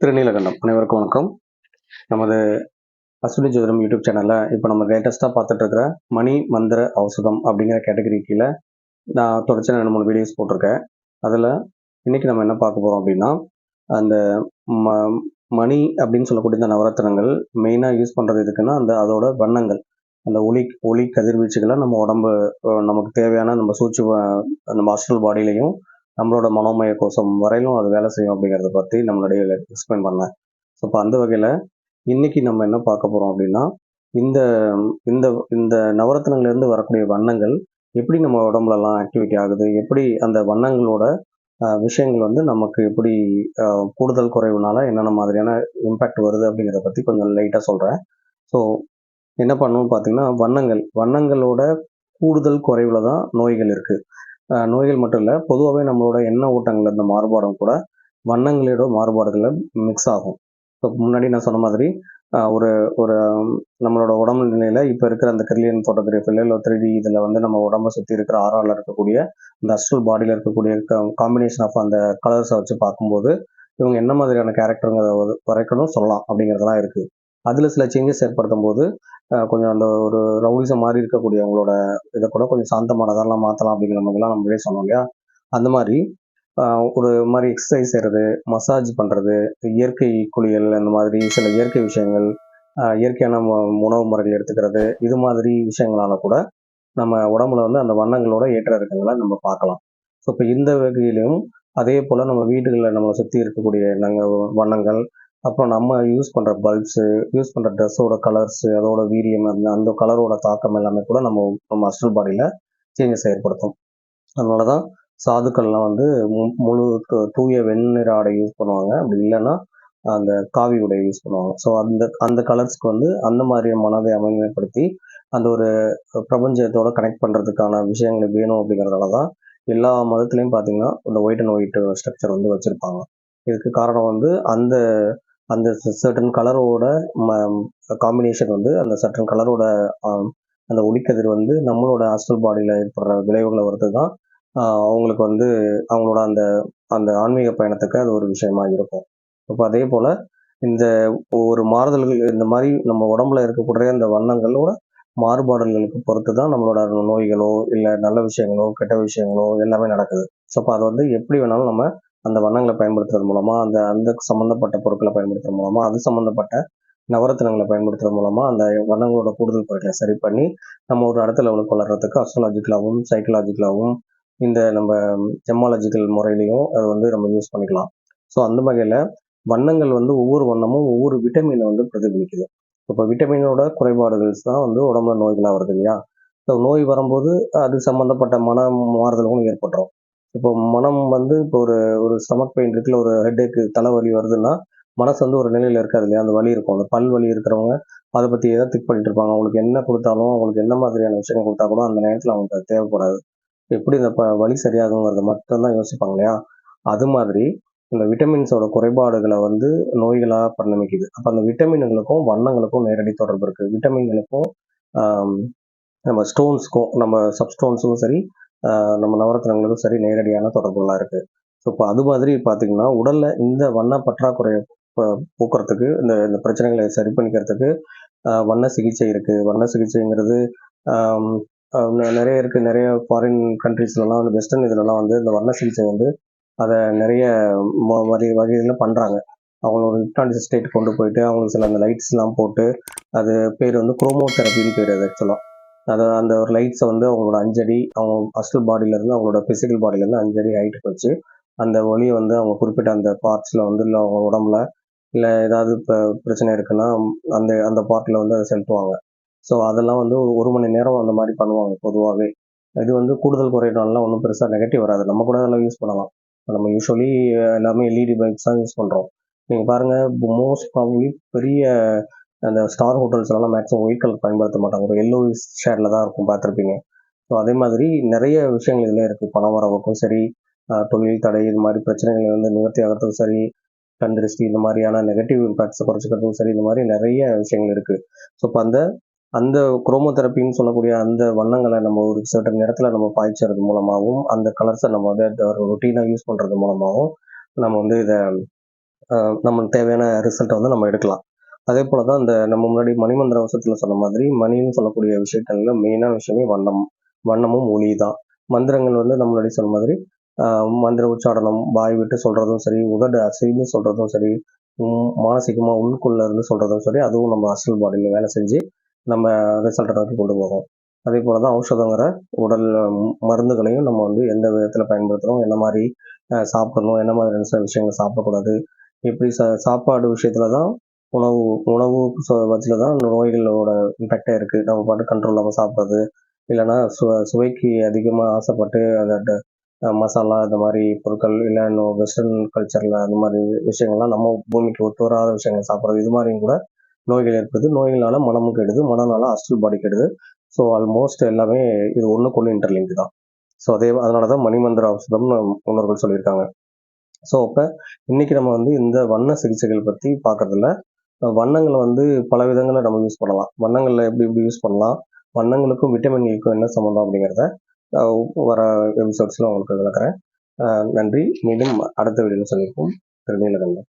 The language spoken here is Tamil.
திருநீலகண்டம். அனைவருக்கும் வணக்கம். நமது அஸ்வினி ஜோதிடம் யூடியூப் சேனலில் இப்போ நம்ம லேட்டஸ்ட்டாக பார்த்துட்டு இருக்கிற மணி மந்திர ஔஷதம் அப்படிங்கிற கேட்டகரி கீழே நான் தொடர்ச்சியாக ரெண்டு மூணு வீடியோஸ் போட்டிருக்கேன். அதில் இன்னைக்கு நம்ம என்ன பார்க்க போகிறோம் அப்படின்னா அந்த ம மணி அப்படின்னு சொல்லக்கூடிய இந்த நவரத்தினங்கள் மெயினாக யூஸ் பண்ணுறது எதுக்குன்னா அந்த அதோட வண்ணங்கள். அந்த ஒளி ஒளி கதிர்வீச்சுகளை நம்ம உடம்பு நமக்கு தேவையான நம்ம சூழ்ச்சி நம்ம அஸ்ட்ரல் பாடியிலையும் நம்மளோட மனோமய கோஷம் வரையிலும் அது வேலை செய்யும் அப்படிங்கிறத பற்றி நம்மளுடைய எக்ஸ்பிளைன் பண்ணேன். ஸோ இப்போ அந்த வகையில் இன்றைக்கி நம்ம என்ன பார்க்க போகிறோம் அப்படின்னா இந்த இந்த இந்த நவரத்னங்கள்லேருந்து வரக்கூடிய வண்ணங்கள் எப்படி நம்ம உடம்புலலாம் ஆக்டிவிட்டி ஆகுது எப்படி அந்த வண்ணங்களோட விஷயங்கள் வந்து நமக்கு எப்படி கூடுதல் குறைவுனால என்னென்ன மாதிரியான இம்பேக்ட் வருது அப்படிங்கிறத பற்றி கொஞ்சம் லைட்டாக சொல்கிறேன் ஸோ என்ன பண்ணணும்னு பார்த்தீங்கன்னா வண்ணங்கள் வண்ணங்களோட கூடுதல் குறைவில் தான் நோய்கள் இருக்குது நோய்கள் மட்டும் இல்லை பொதுவாகவே நம்மளோட எண்ண ஓட்டங்கள் இந்த மாறுபாடும் கூட வண்ணங்களோட மாறுபாடுகளை மிக்ஸ் ஆகும். இப்போ முன்னாடி நான் சொன்ன மாதிரி ஒரு ஒரு நம்மளோட உடம்பு நிலையில இப்போ இருக்கிற அந்த கிரிலியன் ஃபோட்டோகிராஃபில இல்லை த்ரீ டி இதில் வந்து நம்ம உடம்பை சுற்றி இருக்கிற ஆறாவில் இருக்கக்கூடிய இந்த அஸ்ட்ரல் பாடியில் இருக்கக்கூடிய காம்பினேஷன் ஆஃப் அந்த கலர்ஸை வச்சு பார்க்கும்போது இவங்க என்ன மாதிரியான கேரக்டருங்கிறத வரைக்கணும் சொல்லலாம் அப்படிங்கிறதெல்லாம் இருக்குது அதில் சில சேஞ்சஸ் ஏற்படுத்தும் போது கொஞ்சம் அந்த ஒரு ரவுலிசம் மாதிரி இருக்கக்கூடியவங்களோட இதை கூட கொஞ்சம் சாந்தமானதெல்லாம் மாற்றலாம் அப்படிங்கிற மாதிரிலாம் நம்மளே சொன்னோம் இல்லையா? அந்த மாதிரி ஒரு மாதிரி எக்ஸசைஸ் செய்கிறது மசாஜ் பண்ணுறது இயற்கை குளியல் அந்த மாதிரி சில இயற்கை விஷயங்கள் இயற்கையான உணவு முறைகள் எடுத்துக்கிறது இது மாதிரி விஷயங்களால கூட நம்ம உடம்புல வந்து அந்த வண்ணங்களோட ஏற்ற இறக்கங்களை நம்ம பார்க்கலாம். ஸோ இப்போ இந்த வகையிலையும் அதே போல் நம்ம வீடுகளில் நம்மளை சுற்றி இருக்கக்கூடிய எண்ணங்கள் வண்ணங்கள் அப்புறம் நம்ம யூஸ் பண்ணுற பல்ப்ஸு யூஸ் பண்ணுற ட்ரெஸ்ஸோட கலர்ஸு அதோட வீரியம் அந்த அந்த கலரோட தாக்கம் எல்லாமே கூட நம்ம நம்ம அஸ்ட்ரல் பாடியில் சேஞ்சஸ் ஏற்படுத்தும். அதனால தான் சாதுக்கள்லாம் வந்து மு- முழு தூய வெண்ணிற ஆடை யூஸ் பண்ணுவாங்க. அப்படி இல்லைன்னா அந்த காவி உடை யூஸ் பண்ணுவாங்க. ஸோ அந்த அந்த கலர்ஸ்க்கு வந்து அந்த மாதிரி மனதை அமைமைப்படுத்தி அந்த ஒரு பிரபஞ்சத்தோட கனெக்ட் பண்ணுறதுக்கான விஷயங்கள் வேணும் அப்படிங்கிறதால தான் எல்லா மதத்துலேயும் பார்த்தீங்கன்னா இந்த ஒயிட் அண்ட் ஒயிட் ஸ்ட்ரக்சர் வந்து வச்சுருப்பாங்க. இதுக்கு காரணம் வந்து அந்த அந்த சர்டன் கலரோட காம்பினேஷன் வந்து அந்த சர்டன் கலரோட அந்த ஒளிக்கதிர் வந்து நம்மளோட ஆஸ்ட்ரல் பாடியில் ஏற்படுற விளைவுகளை வருது தான் அவங்களுக்கு வந்து அவங்களோட அந்த அந்த ஆன்மீக பயணத்துக்கு அது ஒரு விஷயமா இருக்கும். இப்போ அதே போல் இந்த ஒரு மாறுதல்கள் இந்த மாதிரி நம்ம உடம்புல இருக்கக்கூடிய அந்த வண்ணங்களோட மாறுபாடுகளுக்கு பொறுத்து தான் நம்மளோட நோய்களோ இல்லை நல்ல விஷயங்களோ கெட்ட விஷயங்களோ எல்லாமே நடக்குது. ஸோ அப்போ அது வந்து எப்படி வேணாலும் நம்ம அந்த வண்ணங்களை பயன்படுத்துறது மூலமா அந்த அந்த சம்மந்தப்பட்ட பொருட்களை பயன்படுத்துறது மூலமா அது சம்மந்தப்பட்ட நவரத்தினங்களை பயன்படுத்துறது மூலமா அந்த வண்ணங்களோட கூடுதல் குறைகளை சரி பண்ணி நம்ம ஒரு அடுத்த லெவலுக்கு வளர்றதுக்கு அஸ்ட்ராலஜிக்கலாகவும் சைக்கலாஜிக்கலாகவும் இந்த நம்ம ஜெம்மாலஜிக்கல் முறையிலையும் அது வந்து நம்ம யூஸ் பண்ணிக்கலாம். ஸோ அந்த வகையில் வண்ணங்கள் வந்து ஒவ்வொரு வண்ணமும் ஒவ்வொரு விட்டமினை வந்து பிரதிபலிக்குது. இப்போ விட்டமினோட குறைபாடுகள் தான் வந்து உடம்புல நோய்களாக வருது இல்லையா? ஸோ நோய் வரும்போது அது சம்மந்தப்பட்ட மன மாறுதல்களும் ஏற்பட்டுரும். இப்போ மனம் வந்து இப்போ ஒரு ஒரு ஸ்டமக் பெயின் இருக்குல்ல ஒரு ஹெட்டேக்கு தலைவலி வருதுன்னா மனசு வந்து ஒரு நிலையில் இருக்காது இல்லையா? அந்த வலி இருக்கும். அந்த பல் வலி இருக்கிறவங்க அதை பற்றி எதாவது திக் பண்ணிட்டு இருப்பாங்க? அவங்களுக்கு என்ன கொடுத்தாலும் அவங்களுக்கு என்ன மாதிரியான விஷயங்கள் கொடுத்தா கூட அந்த நேரத்தில் அவங்களுக்கு அது தேவைப்படாது. எப்படி இந்த ப- வலி சரியாகுங்கிறத மட்டும்தான் யோசிப்பாங்க இல்லையா? அது மாதிரி இந்த விட்டமின்ஸோட குறைபாடுகளை வந்து நோய்களாக பரிணமிக்குது. அப்போ அந்த விட்டமின்களுக்கும் வண்ணங்களுக்கும் நேரடி தொடர்பு இருக்குது விட்டமின்களுக்கும் நம்ம ஸ்டோன்ஸுக்கும் நம்ம சப்ஸ்டோன்ஸுக்கும் சரி நம்ம நவரத்னங்களுக்கும் சரி நேரடியான தொடர்புகளாக இருக்குது ஸோ இப்போ அது மாதிரி பார்த்தீங்கன்னா உடலில் இந்த வண்ண பற்றாக்குறையை போக்குறதுக்கு இந்த இந்த பிரச்சனைகளை சரி பண்ணிக்கிறதுக்கு வண்ண சிகிச்சை இருக்குது வண்ண சிகிச்சைங்கிறது நிறைய இருக்குது நிறைய ஃபாரின் கண்ட்ரீஸ்லலாம் வந்து வெஸ்டர்ன் இதுலலாம் வந்து இந்த வண்ண சிகிச்சை வந்து அதை நிறைய ம- வகை வகைகளில் பண்ணுறாங்க அவங்களோட ஹிப்னாட்டிஸ் ஸ்டேட் கொண்டு போயிட்டு அவங்களுக்கு சில அந்த லைட்ஸ்லாம் போட்டு அது பேர் வந்து குரோமோ தெரப்பின்னு பேர் அது ஆக்சுவலாக அதை அந்த ஒரு லைட்ஸை வந்து அவங்களோட அஞ்சடி அவங்க அஸ்டல் பாடியிலேருந்து அவங்களோட ஃபிசிக்கல் பாடியிலேருந்து அஞ்சடி ஹைட்டுக்கு வச்சு அந்த ஒளியை வந்து அவங்க குறிப்பிட்ட அந்த பார்ட்ஸில் வந்து இல்லை அவங்க உடம்புல இல்லை ஏதாவது இப்போ பிரச்சனை இருக்குன்னா அந்த அந்த பார்ட்டில் வந்து அதை செலுத்துவாங்க. ஸோ அதெல்லாம் வந்து ஒரு மணி நேரம் அந்த மாதிரி பண்ணுவாங்க பொதுவாகவே இது வந்து கூடுதல் குறையினால ஒன்றும் பெருசாக நெகட்டிவ் வராது. நம்ம கூட அதெல்லாம் யூஸ் பண்ணலாம். நம்ம யூஸ்வலி எல்லாமே எல்இடி பைக்ஸ் தான் யூஸ் பண்ணுறோம் நீங்கள் பாருங்கள் மோஸ்ட் ப்ராப்ளி பெரிய அந்த ஸ்டார் ஹோட்டல்ஸ்லாம் மேக்ஸிமம் ஒயிட் கலர் பயன்படுத்த மாட்டாங்க. ஒரு எல்லோ ஷேடில் தான் இருக்கும் பார்த்துருப்பீங்க. ஸோ அதே மாதிரி நிறைய விஷயங்கள் இதில் இருக்குது பண வரவுக்கும் சரி தொழில் தடை இது மாதிரி பிரச்சனைகளை வந்து நிவர்த்தி ஆகிறதுக்கும் சரி கண் திருஷ்டி இந்த மாதிரியான நெகட்டிவ் இம்பாக்ட்ஸை குறைச்சிக்கிறதுக்கும் சரி இந்த மாதிரி நிறைய விஷயங்கள் இருக்குது ஸோ இப்போ அந்த அந்த குரோமோதெரப்பின்னு சொல்லக்கூடிய அந்த வண்ணங்களை நம்ம ஒரு சர்டன் இடத்துல நம்ம பாய்ச்சறது மூலமாகவும் அந்த கலர்ஸை நம்ம வந்து ரொட்டீனாக யூஸ் பண்ணுறது மூலமாகவும் நம்ம வந்து இதை நம்ம தேவையான ரிசல்ட்டை வந்து நம்ம எடுக்கலாம். அதே போல தான் இந்த நம்ம முன்னாடி மணிமந்திர வசத்தில் சொன்ன மாதிரி மணின்னு சொல்லக்கூடிய விஷயங்கள்ல மெயினான விஷயமே வண்ணம் வண்ணமும் ஒளி தான் மந்திரங்கள் வந்து நம்ம முன்னாடி சொன்ன மாதிரி மந்திர உச்சாடனம் வாய் விட்டு சொல்றதும் சரி உதடு அசைன்னு சொல்றதும் சரி உம் மானசீகமா உள்ளுக்குள்ள இருந்து சொல்றதும் சரி அதுவும் நம்ம அசல் பாடியில் வேலை செஞ்சு நம்ம ரிசல்ட்டை நோக்கி கொண்டு போகும். அதே போல தான் ஔஷதங்கிற உடல் மருந்துகளையும் நம்ம வந்து எந்த விதத்தில் பயன்படுத்துகிறோம் என்ன மாதிரி சாப்பிடணும் என்ன மாதிரியான விஷயங்கள் சாப்பிடக்கூடாது இப்படி ச சாப்பாடு விஷயத்துல தான் உணவு உணவு வச்சுல தான் நோய்களோட இம்பேக்டே இருக்குது நம்ம பாட்டு கண்ட்ரோல் இல்லாமல் சாப்பிட்றது. இல்லைன்னா சு சுவைக்கு அதிகமாக ஆசைப்பட்டு அதை மசாலா இந்த மாதிரி பொருட்கள் இல்லை இன்னும் வெஸ்டர்ன் கல்ச்சரில் அந்த மாதிரி விஷயங்கள்லாம் நம்ம பூமிக்கு ஒத்து வராத விஷயங்கள் சாப்பிட்றது. இது மாதிரியும் கூட நோய்கள் ஏற்படுது. நோய்களால் மனமும் கெடுது. மனநால அஸ்டல் பாடி கெடுது. ஸோ ஆல்மோஸ்ட் எல்லாமே இது ஒன்றுக்கு ஒன்று இன்டர்லிங்க் தான். ஸோ அதே அதனால தான் மணிமந்திர ஔஷதம்னு முன்னோர்கள் சொல்லியிருக்காங்க. ஸோ அப்போ இன்னைக்கு நம்ம வந்து இந்த வண்ண சிகிச்சைகள் பற்றி பார்க்கறதில்ல வண்ணங்களை வந்து பல விதங்களில் நம்ம யூஸ் பண்ணலாம். வண்ணங்களில் எப்படி எப்படி யூஸ் பண்ணலாம்? வண்ணங்களுக்கும் விட்டமின்களுக்கும் என்ன சம்மந்தம் அப்படிங்கிறத வர எபிசோட்ஸில் உங்களுக்கு விளக்குறேன். நன்றி. மீண்டும் அடுத்த வீடியோவில் சந்திப்போம். திரு நீலகண்டன்